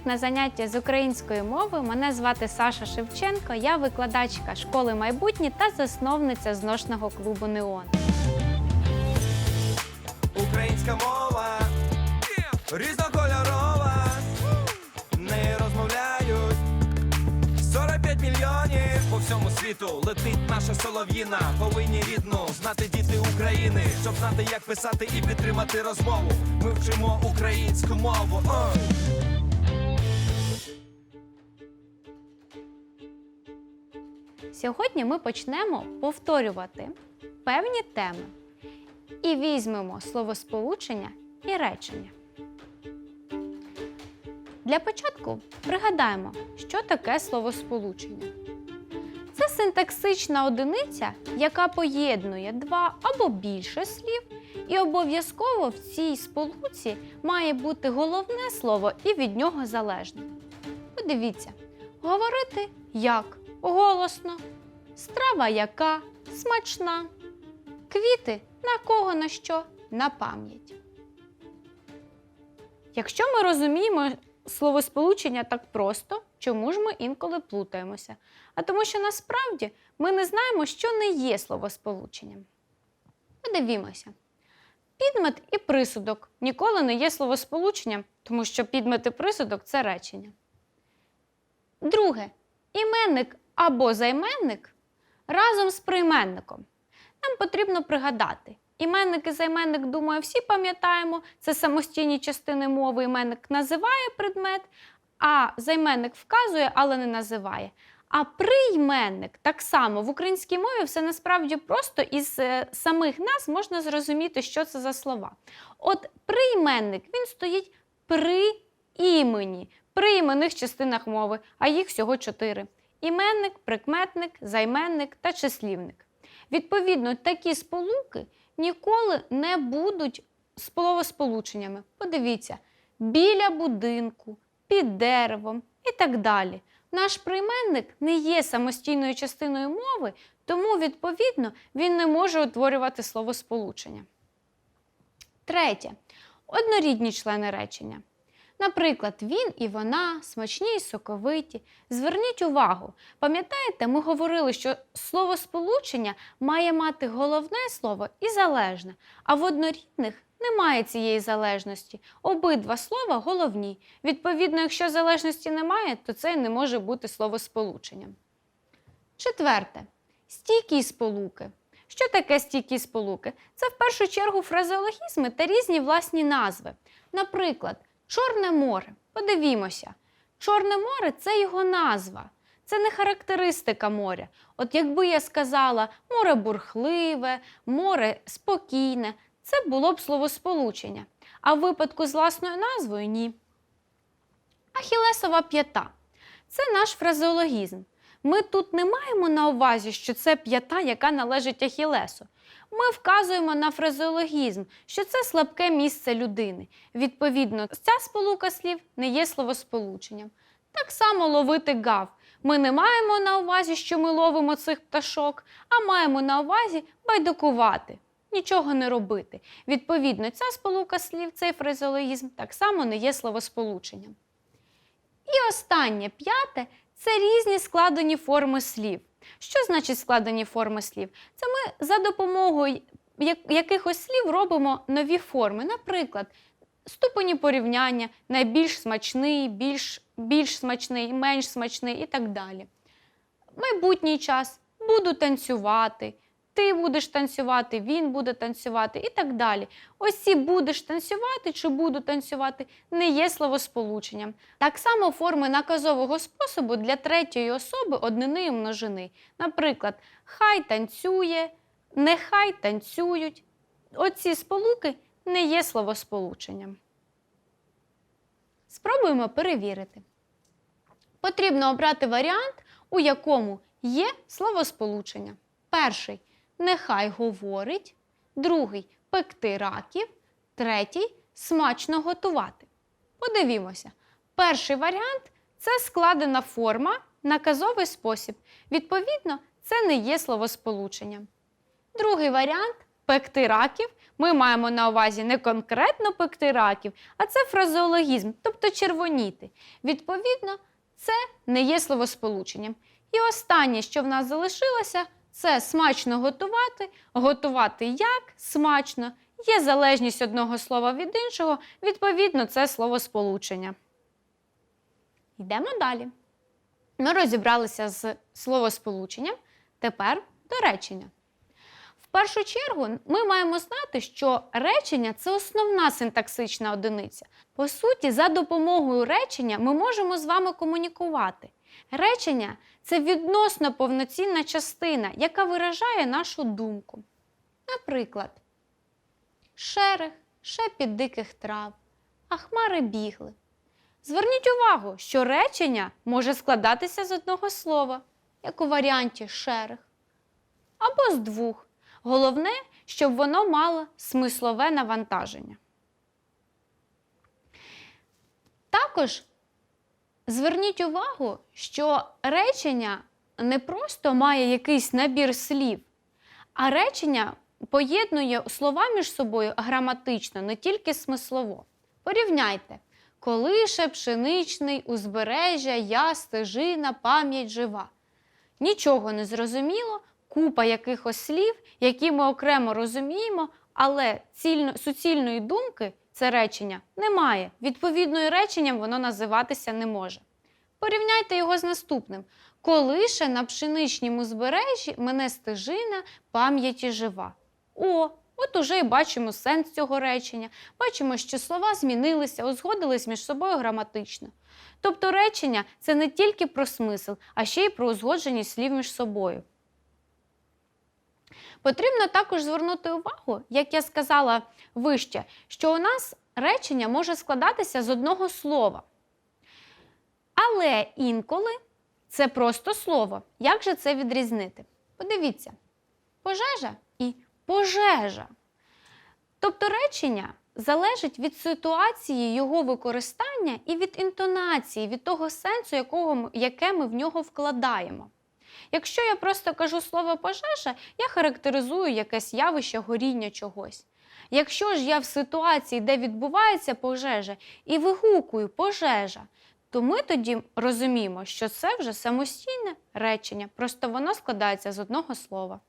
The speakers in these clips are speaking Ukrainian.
Всіх на занятті з української мови. Мене звати Саша Шевченко. Я викладачка школи майбутнє та засновниця зношного клубу Неон. Українська мова різнокольорова, не розмовляють 45 мільйонів по всьому світу летить наша солов'їна. Повинні рідну знати діти України, щоб знати, як писати і підтримати розмову. Ми вчимо українську мову. Ой! Сьогодні ми почнемо повторювати певні теми і візьмемо словосполучення і речення. Для початку пригадаємо, що таке словосполучення. Це синтаксична одиниця, яка поєднує два або більше слів, і обов'язково в цій сполуці має бути головне слово і від нього залежне. Подивіться, говорити як голосно, страва яка смачна, квіти на кого на що на пам'ять. Якщо ми розуміємо словосполучення так просто, чому ж ми інколи плутаємося? А тому що насправді ми не знаємо, що не є словосполученням. Подивімося. Підмет і присудок ніколи не є словосполученням, тому що підмет і присудок це речення. Друге, іменник або займенник разом з прийменником. Нам потрібно пригадати. Іменник і займенник, думаю, всі пам'ятаємо, це самостійні частини мови. Іменник називає предмет, а займенник вказує, але не називає. А прийменник так само в українській мові все насправді просто із е, самих нас можна зрозуміти, що це за слова. От прийменник він стоїть при імені, при іменних частинах мови, а їх всього чотири: іменник, прикметник, займенник та числівник. Відповідно, такі сполуки ніколи не будуть словосполученнями. Подивіться, біля будинку, під деревом і так далі. Наш прийменник не є самостійною частиною мови, тому, відповідно, він не може утворювати словосполучення. Третє. Однорідні члени речення. Наприклад, він і вона смачні і соковиті. Зверніть увагу, пам'ятаєте, ми говорили, що словосполучення має мати головне слово і залежне, а в однорідних немає цієї залежності. Обидва слова головні. Відповідно, якщо залежності немає, то це й не може бути словосполученням. Четверте. Стійкі сполуки. Що таке стійкі сполуки? Це в першу чергу фразеологізми та різні власні назви. Наприклад, Чорне море. Подивімося. Чорне море це його назва. Це не характеристика моря. От якби я сказала море бурхливе, море спокійне, це було б словосполучення. А в випадку з власною назвою ні. Ахілесова п'ята це наш фразеологізм. Ми тут не маємо на увазі, що це п'ята, яка належить Ахілесу. Ми вказуємо на фразеологізм, що це слабке місце людини. Відповідно, ця сполука слів не є словосполученням. Так само ловити гав. Ми не маємо на увазі, що ми ловимо цих пташок, а маємо на увазі байдукувати, нічого не робити. Відповідно, ця сполука слів, цей фразеологізм так само не є словосполученням. І останнє п'яте це різні складені форми слів. Що значить складені форми слів? Це ми за допомогою якихось слів робимо нові форми. Наприклад, ступені порівняння, найбільш смачний, більш, більш смачний, менш смачний і так далі. Майбутній час буду танцювати, ти будеш танцювати, він буде танцювати і так далі. Ось ці будеш танцювати чи буду танцювати не є словосполученням. Так само форми наказового способу для третьої особи однини і множини. Наприклад, хай танцює, нехай танцюють. Оці сполуки не є словосполученням. Спробуємо перевірити. Потрібно обрати варіант, у якому є словосполучення. Перший нехай говорить, другий пекти раків, третій смачно готувати. Подивімося. Перший варіант це складена форма, наказовий спосіб. Відповідно, це не є словосполученням. Другий варіант пекти раків, ми маємо на увазі не конкретно пекти раків, а це фразеологізм, тобто червоніти. Відповідно, це не є словосполученням. І останнє, що в нас залишилося, це смачно готувати. Готувати як смачно. Є залежність одного слова від іншого, відповідно, це словосполучення. Йдемо далі. Ми розібралися з словосполученням, тепер до речення. В першу чергу ми маємо знати, що речення це основна синтаксична одиниця. По суті, за допомогою речення ми можемо з вами комунікувати. Речення це відносно повноцінна частина, яка виражає нашу думку. Наприклад, шерех, шепіт диких трав, а хмари бігли. Зверніть увагу, що речення може складатися з одного слова, як у варіанті шерех, або з двох. Головне, щоб воно мало смислове навантаження. Також зверніть увагу, що речення не просто має якийсь набір слів, а речення поєднує слова між собою граматично, не тільки смислово. Порівняйте. Колише, пшеничний, узбережжя, я, стежина, пам'ять жива. Нічого не зрозуміло, купа якихось слів, які ми окремо розуміємо, але цільно, суцільної думки це речення немає. Відповідною реченням воно називатися не може. Порівняйте його з наступним. Колише на пшеничнім узбережжі мене стежина пам'яті жива. О, от уже і бачимо сенс цього речення. Бачимо, що слова змінилися, узгодились між собою граматично. Тобто речення це не тільки про смисл, а ще й про узгодженість слів між собою. Потрібно також звернути увагу, як я сказала вище, що у нас речення може складатися з одного слова. Але інколи це просто слово. Як же це відрізнити? Подивіться: пожежа і пожежа. Тобто речення залежить від ситуації його використання і від інтонації, від того сенсу, якого, яке ми в нього вкладаємо. Якщо я просто кажу слово пожежа, я характеризую якесь явище горіння чогось. Якщо ж я в ситуації, де відбувається пожежа, і вигукую пожежа, то ми тоді розуміємо, що це вже самостійне речення, просто воно складається з одного слова.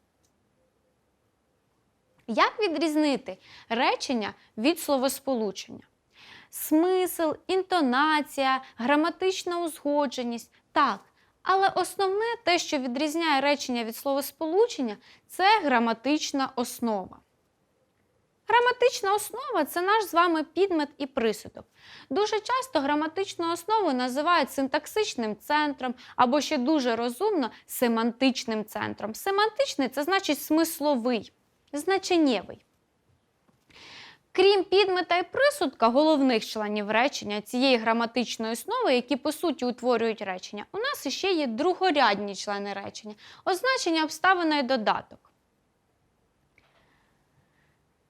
Як відрізнити речення від словосполучення? Смисл, інтонація, граматична узгодженість так. Але основне те, що відрізняє речення від словосполучення, це граматична основа. Граматична основа це наш з вами підмет і присудок. Дуже часто граматичну основу називають синтаксичним центром або ще дуже розумно семантичним центром. Семантичний це значить смисловий, значеннєвий. Крім підмета і присудка, головних членів речення цієї граматичної основи, які по суті утворюють речення, у нас іще є другорядні члени речення, означення обставина і додаток.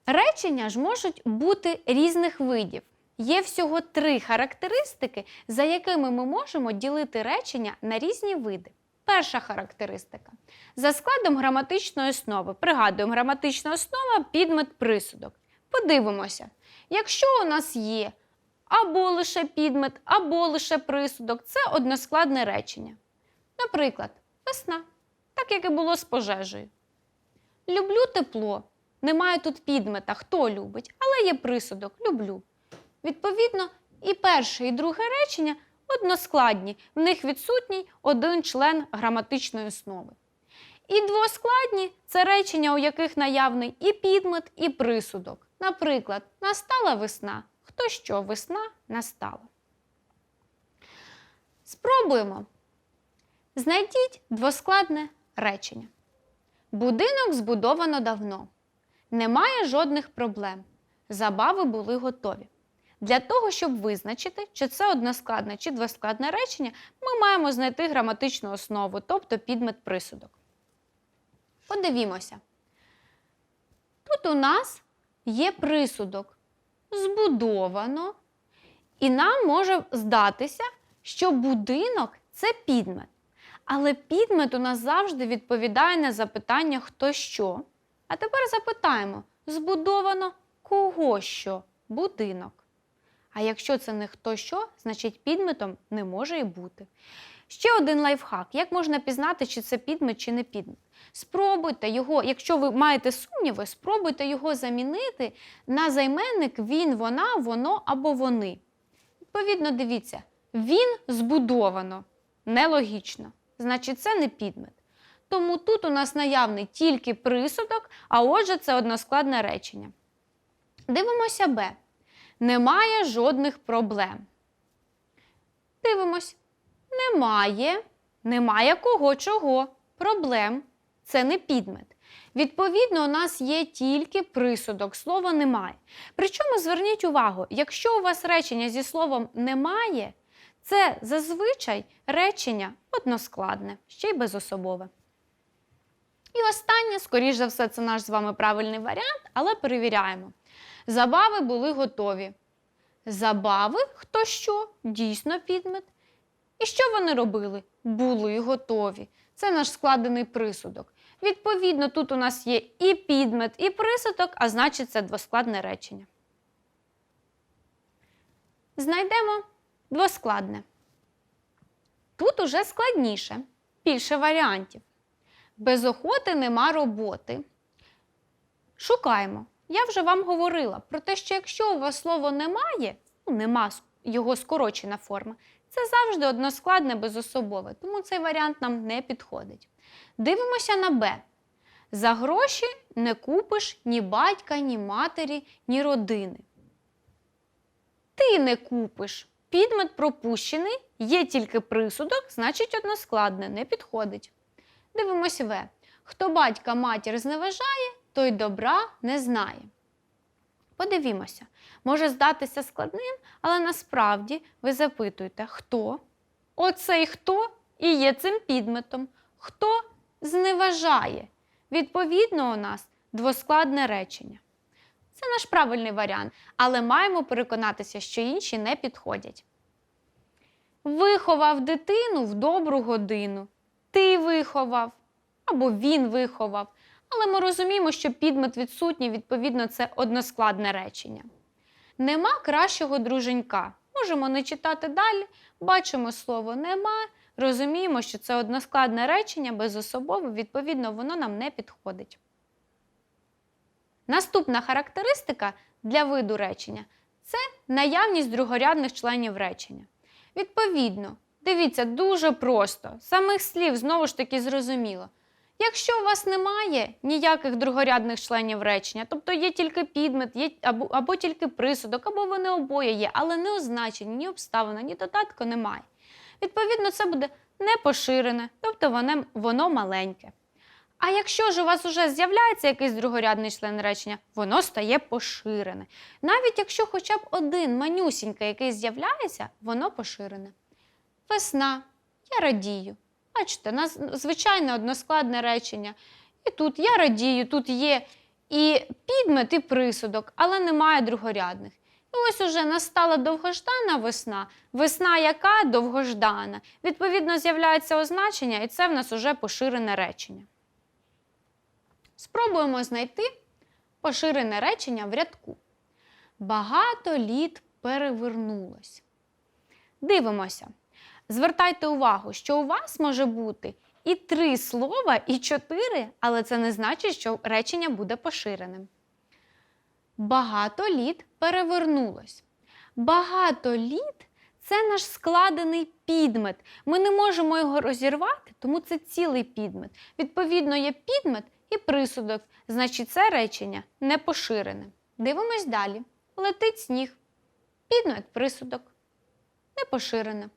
Речення ж можуть бути різних видів. Є всього три характеристики, за якими ми можемо ділити речення на різні види. Перша характеристика. За складом граматичної основи. Пригадуємо, граматична основа підмет присудок. Подивимося, якщо у нас є або лише підмет, або лише присудок, це односкладне речення. Наприклад, весна, так як і було з пожежею. Люблю тепло. Немає тут підмета, хто любить, але є присудок люблю. Відповідно, і перше, і друге речення односкладні, в них відсутній один член граматичної основи. І двоскладні це речення, у яких наявний і підмет, і присудок. Наприклад, настала весна. Хто що весна настала. Спробуємо. Знайдіть двоскладне речення. Будинок збудовано давно. Немає жодних проблем. Забави були готові. Для того, щоб визначити, чи це односкладне чи двоскладне речення, ми маємо знайти граматичну основу, тобто підмет присудок. Подивімося. Тут у нас є присудок збудовано, і нам може здатися, що будинок це підмет. Але підмет у нас завжди відповідає на запитання хто що. А тепер запитаємо: збудовано кого що? Будинок. А якщо це не хто що, значить підметом не може і бути. Ще один лайфхак: як можна пізнати, чи це підмет, чи не підмет? Спробуйте його, якщо ви маєте сумніви, спробуйте його замінити на займенник він, вона, воно або вони. Відповідно, дивіться, він збудовано, нелогічно. Значить, це не підмет. Тому тут у нас наявний тільки присудок, а отже, це односкладне речення. Дивимося Б. Немає жодних проблем. Дивимось. Немає. Немає кого чого. Проблем. Це не підмет. Відповідно, у нас є тільки присудок, слова немає. Причому зверніть увагу, якщо у вас речення зі словом немає, це зазвичай речення односкладне, ще й безособове. І останнє, скоріш за все, це наш з вами правильний варіант, але перевіряємо. Забави були готові. Забави хто що? Дійсно підмет. І що вони робили? Були готові. Це наш складений присудок. Відповідно, тут у нас є і підмет, і присудок, а значить, це двоскладне речення. Знайдемо двоскладне. Тут уже складніше, більше варіантів. Без охоти нема роботи. Шукаємо. Я вже вам говорила про те, що якщо у вас слово немає, ну, нема його скорочена форма, це завжди односкладне безособове, тому цей варіант нам не підходить. Дивимося на Б. За гроші не купиш ні батька, ні матері, ні родини. Ти не купиш. Підмет пропущений, є тільки присудок, значить односкладне, не підходить. Дивимось В. Хто батька матір зневажає, той добра не знає. Подивімося, може здатися складним, але насправді ви запитуєте, хто? Оцей хто і є цим підметом. Хто зневажає? Відповідно, у нас двоскладне речення. Це наш правильний варіант, але маємо переконатися, що інші не підходять. Виховав дитину в добру годину. Ти виховав або він виховав. Але ми розуміємо, що підмет відсутній, відповідно, це односкладне речення. Нема кращого друженька. Можемо не читати далі, бачимо слово нема, розуміємо, що це односкладне речення безособове, відповідно, воно нам не підходить. Наступна характеристика для виду речення це наявність другорядних членів речення. Відповідно, дивіться, дуже просто. Самих слів знову ж таки зрозуміло. Якщо у вас немає ніяких другорядних членів речення, тобто є тільки підмет, є або, або тільки присудок, або вони обоє є, але не означені, ні обставина, ні додатку немає. Відповідно, це буде непоширене, тобто воно, воно маленьке. А якщо ж у вас вже з'являється якийсь другорядний член речення, воно стає поширене. Навіть якщо хоча б один манюсінький який з'являється, воно поширене. Весна, я радію. Бачите, у нас звичайне односкладне речення. І тут я радію, тут є і підмет, і присудок, але немає другорядних. І ось уже настала довгождана весна. Весна яка довгождана. Відповідно, з'являється означення, і це в нас уже поширене речення. Спробуємо знайти поширене речення в рядку. Багато літ перевернулось. Дивимося. Звертайте увагу, що у вас може бути і три слова, і чотири, але це не значить, що речення буде поширеним. Багато літ перевернулось. Багато літ це наш складений підмет. Ми не можемо його розірвати, тому це цілий підмет. Відповідно, є підмет і присудок, значить, це речення не поширене. Дивимось далі. Летить сніг. Підмет присудок. Не поширене.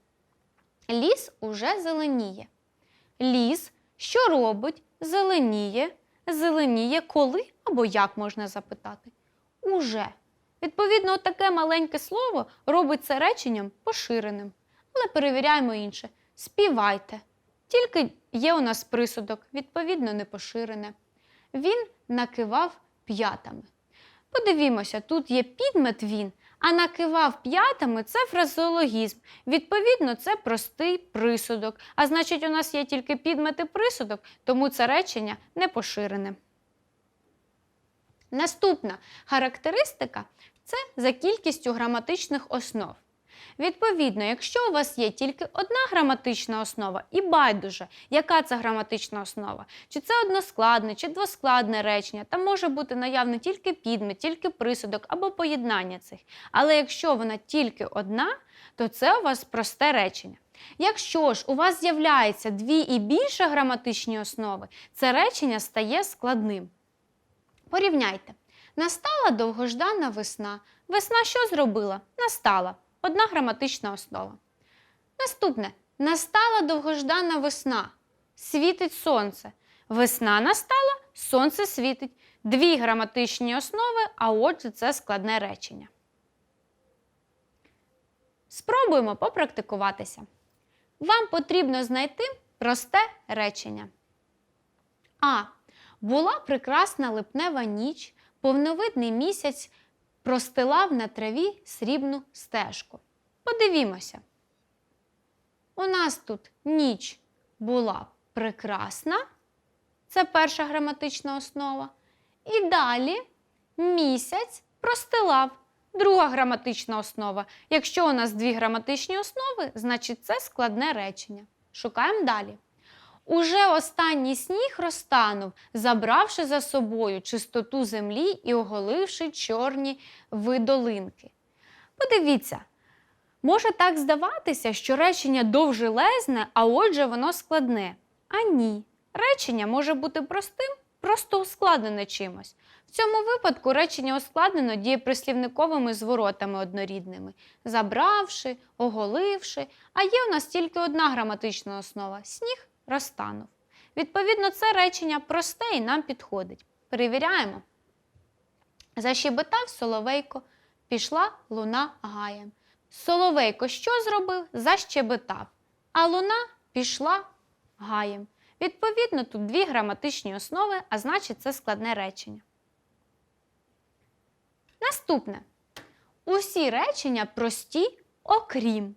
Ліс уже зеленіє. Ліс, що робить? Зеленіє. Зеленіє коли або як можна запитати? Уже. Відповідно, таке маленьке слово робить це реченням поширеним. Але перевіряємо інше. Співайте. Тільки є у нас присудок, відповідно, не поширене. Він накивав п'ятами. Подивімося, тут є підмет він, а накивав п'ятами це фразеологізм. Відповідно, це простий присудок. А значить, у нас є тільки підмети присудок, тому це речення не поширене. Наступна характеристика це за кількістю граматичних основ. Відповідно, якщо у вас є тільки одна граматична основа, і байдуже, яка це граматична основа, чи це односкладне, чи двоскладне речення, там може бути наявний тільки підмет, тільки присудок або поєднання цих. Але якщо вона тільки одна, то це у вас просте речення. Якщо ж у вас з'являється дві і більше граматичні основи, це речення стає складним. Порівняйте. Настала довгождана весна. Весна що зробила? Настала. Одна граматична основа. Наступне. Настала довгождана весна. Світить сонце. Весна настала, сонце світить. Дві граматичні основи, а отже, це складне речення. Спробуємо попрактикуватися. Вам потрібно знайти просте речення. А. Була прекрасна липнева ніч, повновидний місяць простилав на траві срібну стежку. Подивімося. У нас тут ніч була прекрасна, це перша граматична основа. І далі місяць простилав. Друга граматична основа. Якщо у нас дві граматичні основи, значить це складне речення. Шукаємо далі. Уже останній сніг розтанув, забравши за собою чистоту землі і оголивши чорні видолинки. Подивіться, може так здаватися, що речення довжелезне, а отже воно складне. А ні. Речення може бути простим, просто ускладнене чимось. В цьому випадку речення ускладнено дієприслівниковими зворотами однорідними забравши, оголивши, а є у нас тільки одна граматична основа сніг розтанув. Відповідно, це речення просте і нам підходить. Перевіряємо. Защебетав соловейко, пішла луна гаєм. Соловейко що зробив? Защебетав. А луна пішла гаєм. Відповідно, тут дві граматичні основи, а значить, це складне речення. Наступне. Усі речення прості, окрім.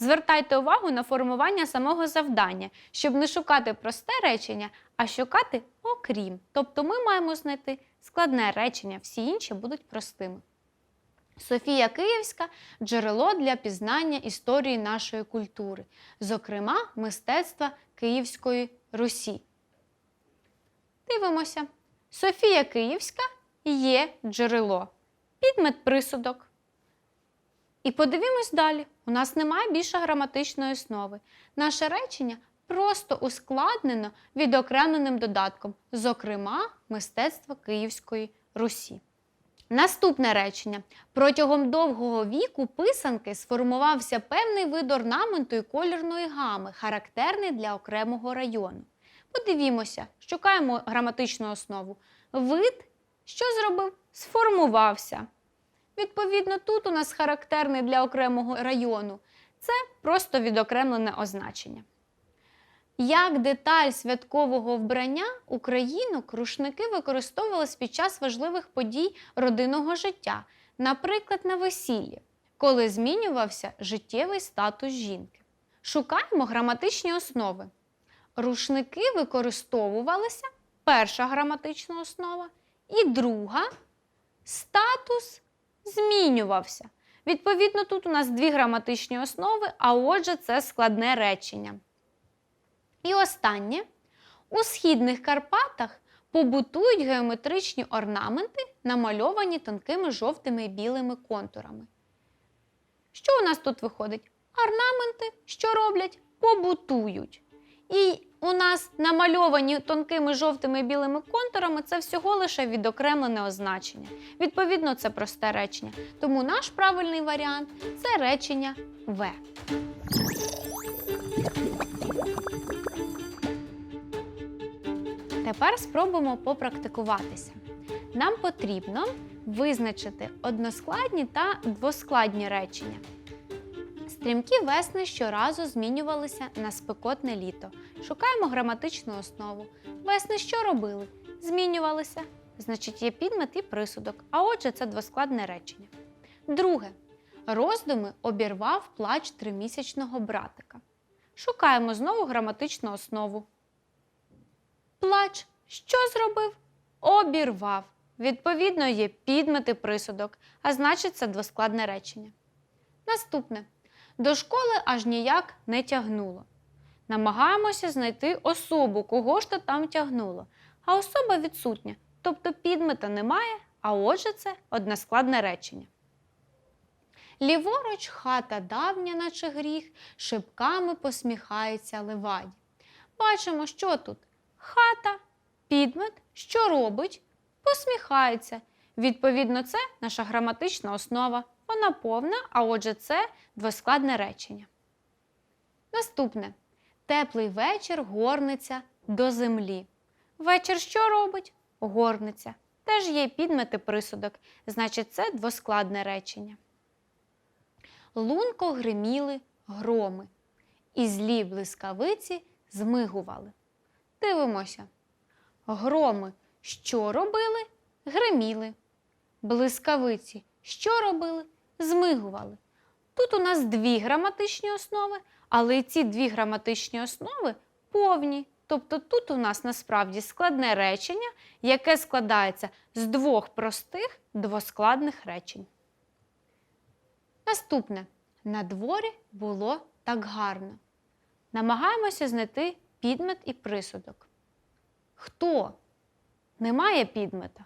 Звертайте увагу на формування самого завдання, щоб не шукати просте речення, а шукати окрім. Тобто ми маємо знайти складне речення, всі інші будуть простими. Софія Київська джерело для пізнання історії нашої культури, зокрема, мистецтва Київської Русі. Дивимося. Софія Київська є джерело. Підмет присудок. І подивимось далі. У нас немає більше граматичної основи. Наше речення просто ускладнено відокремленим додатком, зокрема, мистецтво Київської Русі. Наступне речення. Протягом довгого віку писанки сформувався певний вид орнаменту і кольорної гами, характерний для окремого району. Подивімося, шукаємо граматичну основу. Вид, що зробив? Сформувався. Відповідно, тут у нас характерний для окремого району. Це просто відокремлене означення. Як деталь святкового вбрання українок рушники використовувались під час важливих подій родинного життя, наприклад, на весіллі, коли змінювався життєвий статус жінки. Шукаємо граматичні основи. Рушники використовувалися перша граматична основа, і друга статус змінювався. Відповідно, тут у нас дві граматичні основи, а отже, це складне речення. І останнє. У східних Карпатах побутують геометричні орнаменти, намальовані тонкими жовтими і білими контурами. Що у нас тут виходить? Орнаменти, що роблять? Побутують. І у нас намальовані тонкими жовтими і білими контурами це всього лише відокремлене означення. Відповідно, це просте речення. Тому наш правильний варіант це речення В. Тепер спробуємо попрактикуватися. Нам потрібно визначити односкладні та двоскладні речення. Стрімкі весни щоразу змінювалися на спекотне літо. Шукаємо граматичну основу. Весни що робили? Змінювалися. Значить, є підмет і присудок. А отже, це двоскладне речення. Друге. Роздуми обірвав плач тримісячного братика. Шукаємо знову граматичну основу. Плач що зробив? Обірвав. Відповідно, є підмет і присудок, а значить, це двоскладне речення. Наступне. До школи аж ніяк не тягнуло. Намагаємося знайти особу, кого ж то там тягнуло. А особа відсутня, тобто підмета немає, а отже, це односкладне речення. Ліворуч хата давня, наче гріх, шибками посміхається леваді. Бачимо, що тут хата, підмет, що робить, посміхається. Відповідно, це наша граматична основа. Вона повна, а отже, це двоскладне речення. Наступне. Теплий вечір горниться до землі. Вечір що робить? Горниться. Теж є підмет і присудок, значить, це двоскладне речення. Лунко гриміли громи, і злі блискавиці змигували. Дивимося. Громи що робили? Гриміли. Блискавиці що робили? Змигували. Тут у нас дві граматичні основи, але ці дві граматичні основи повні. Тобто тут у нас насправді складне речення, яке складається з двох простих двоскладних речень. Наступне. На дворі було так гарно. Намагаємося знайти підмет і присудок. Хто? Немає підмета.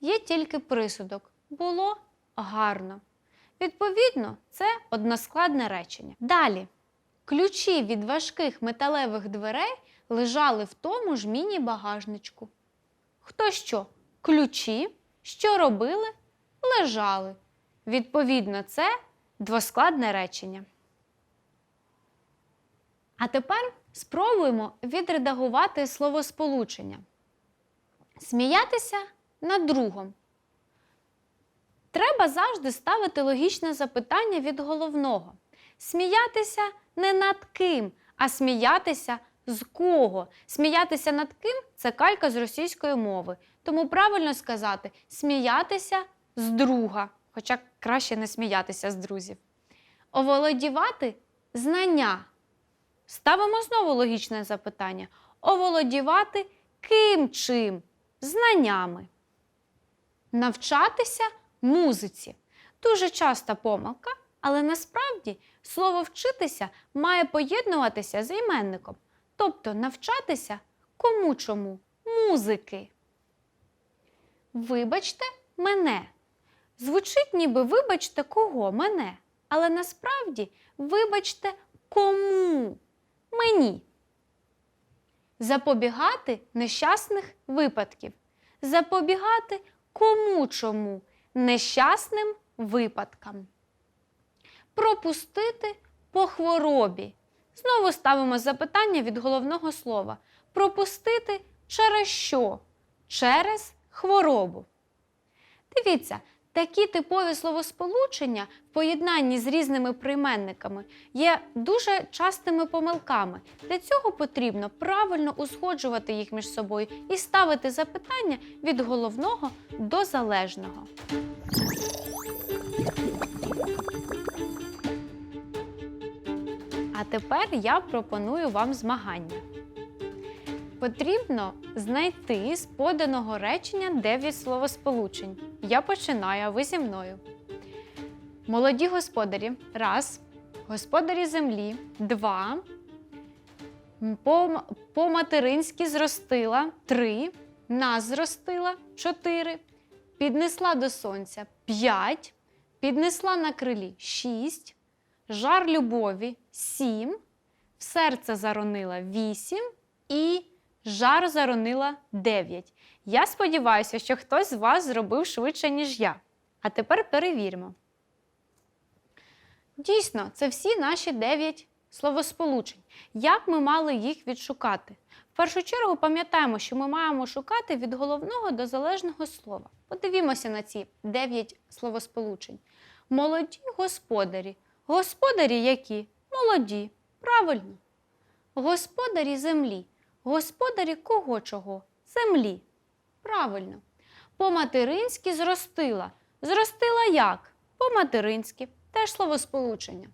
Є тільки присудок. Було гарно. Відповідно, це односкладне речення. Далі. Ключі від важких металевих дверей лежали в тому ж міні-багажничку. Хто що? Ключі, що робили? Лежали. Відповідно, це двоскладне речення. А тепер спробуємо відредагувати словосполучення. Сміятися над другом. Треба завжди ставити логічне запитання від головного. Сміятися не над ким, а сміятися з кого. Сміятися над ким це калька з російської мови. Тому правильно сказати сміятися з друга, хоча краще не сміятися з друзів. Оволодівати знання. Ставимо знову логічне запитання. Оволодівати ким чим? Знаннями. Навчатися музиці. Дуже часта помилка, але насправді слово вчитися має поєднуватися з іменником, тобто навчатися кому чому музики. Вибачте мене. Звучить ніби вибачте кого мене, але насправді вибачте кому мені. Запобігати нещасних випадків. Запобігати кому чому нещасним випадкам. Пропустити по хворобі. Знову ставимо запитання від головного слова. Пропустити через що? Через хворобу. Дивіться, такі типові словосполучення в поєднанні з різними прийменниками є дуже частими помилками. Для цього потрібно правильно узгоджувати їх між собою і ставити запитання від головного до залежного. А тепер я пропоную вам змагання. Потрібно знайти з поданого речення 9 словосполучень. Я починаю, а ви зі мною. Молоді господарі раз. Господарі землі два. По- По-материнськи зростила три. Нас зростила чотири. Піднесла до сонця п'ять. Піднесла на крилі шість. Жар любові сім. В серце заронила вісім. І жар заронила 9. Я сподіваюся, що хтось з вас зробив швидше, ніж я. А тепер перевіримо. Дійсно, це всі наші 9 словосполучень. Як ми мали їх відшукати? В першу чергу пам'ятаємо, що ми маємо шукати від головного до залежного слова. Подивімося на ці 9 словосполучень. Молоді господарі. Господарі які? Молоді. Правильно. Господарі землі. Господарі кого чого? Землі. Правильно. По-материнськи зростила. Зростила як? По-материнськи. Теж словосполучення.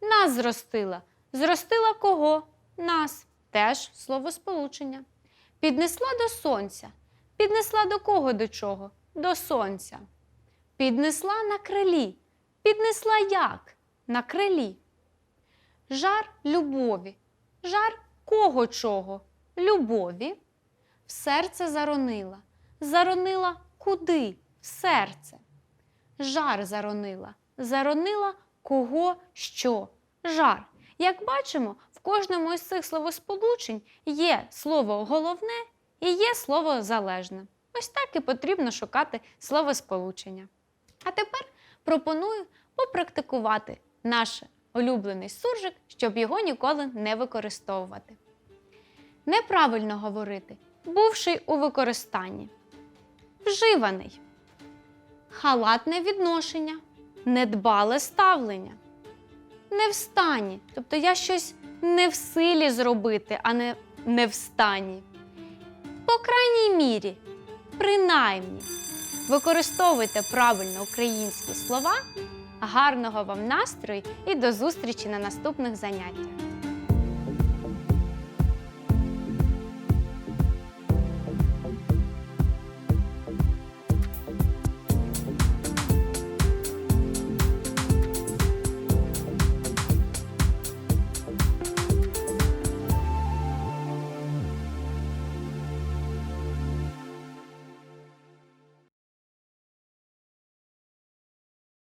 Нас зростила. Зростила кого? Нас. Теж словосполучення. Піднесла до сонця. Піднесла до кого до чого? до сонця. Піднесла на крилі. Піднесла як? На крилі. Жар любові. Жар кого чого? Любові. В серце заронила. Заронила куди? В серце. Жар заронила. Заронила кого що? Жар. Як бачимо, в кожному із цих словосполучень є слово головне і є слово залежне. Ось так і потрібно шукати словосполучення. А тепер пропоную попрактикувати наш улюблений суржик, щоб його ніколи не використовувати. Неправильно говорити, бувший у використанні. Вживаний. Халатне відношення, недбале ставлення. Не в стані. Тобто я щось не в силі зробити, а не не в стані. По крайній мірі, принаймні, використовуйте правильно українські слова. Гарного вам настрою і до зустрічі на наступних заняттях!